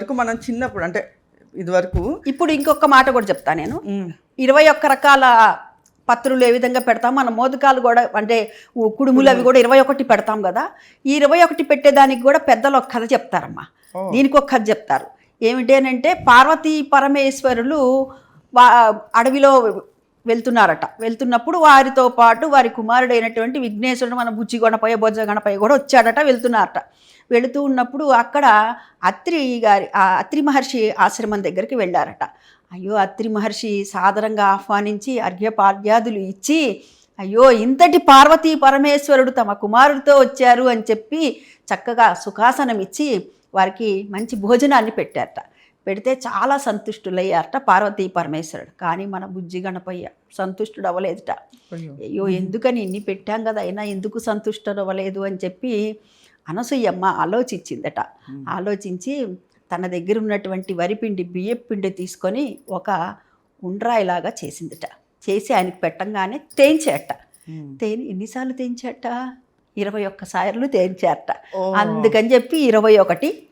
వరకు మనం చిన్నప్పుడు అంటే ఇది వరకు ఇప్పుడు ఇంకొక మాట కూడా చెప్తా నేను. ఇరవై ఒక్క రకాల పత్రులు ఏ విధంగా పెడతాం? మన మోదకాలు కూడా అంటే కుడుములు అవి కూడా ఇరవై ఒకటి పెడతాం కదా. ఈ ఇరవై ఒకటి పెట్టేదానికి కూడా పెద్దలు ఒక కథ చెప్తారమ్మా. దీనికి ఒక కథ చెప్తారు. ఏమిటి అని అంటే పార్వతీ పరమేశ్వరులు అడవిలో వెళ్తున్నారట. వెళ్తున్నప్పుడు వారితో పాటు వారి కుమారుడైనటువంటి విఘ్నేశ్వరుడు మన బుచ్చి గణపయ్య బొజ్జ గణపయ్య కూడా వచ్చాడట వెళ్తున్నారట. వెళుతూ ఉన్నప్పుడు అక్కడ అత్రి గారి ఆ అత్రి మహర్షి ఆశ్రమం దగ్గరికి వెళ్ళారట. అయ్యో అత్రి మహర్షి సాదరంగా ఆహ్వానించి అర్ఘ్యపాద్యాదులు ఇచ్చి అయ్యో ఇంతటి పార్వతీ పరమేశ్వరుడు తమ కుమారుడితో వచ్చారు అని చెప్పి చక్కగా సుఖాసనం ఇచ్చి వారికి మంచి భోజనాన్ని పెట్టారట. పెడితే చాలా సంతుష్టులయ్యారట పార్వతీ పరమేశ్వరుడు. కానీ మన బుజ్జి గణపయ్య సంతుష్టుడు అవ్వలేదుట అయ్యో. ఎందుకని ఇన్ని పెట్టాం కదా అయినా ఎందుకు సంతుష్టుడు అవ్వలేదు అని చెప్పి అనసూయమ్మ ఆలోచించిందట. ఆలోచించి తన దగ్గర ఉన్నటువంటి వరిపిండి బియ్యపిండి తీసుకొని ఒక ఉండ్రాయిలాగా చేసిందట. చేసి ఆయనకి పెట్టంగానే తేంచేట. తేని ఎన్నిసార్లు తేంచాట ఇరవై ఒక్క సార్లు తేంచారట. ఓ. అందుకని చెప్పి ఇరవై ఒకటి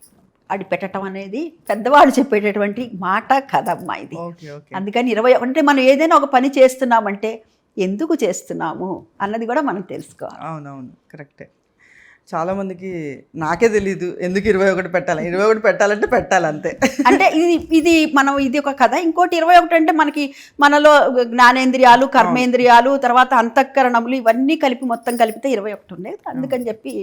అడి పెట్టడం అనేది పెద్దవాళ్ళు చెప్పేటటువంటి మాట కదమ్మా ఇది. అందుకని ఇరవై అంటే మనం ఏదైనా ఒక పని చేస్తున్నామంటే ఎందుకు చేస్తున్నాము అన్నది కూడా మనం తెలుసుకోవాలి. అవునవును కరెక్టే. చాలా మందికి నాకే తెలీదు ఎందుకు ఇరవై ఒకటి పెట్టాలి. ఇరవై ఒకటి పెట్టాలంటే పెట్టాలి అంతే. అంటే ఇది ఇది మనం ఇది ఒక కథ. ఇంకోటి ఇరవై ఒకటి అంటే మనకి మనలో జ్ఞానేంద్రియాలు కర్మేంద్రియాలు తర్వాత అంతఃకరణములు ఇవన్నీ కలిపి మొత్తం కలిపితే ఇరవై ఒకటి ఉన్నాయి అందుకని చెప్పి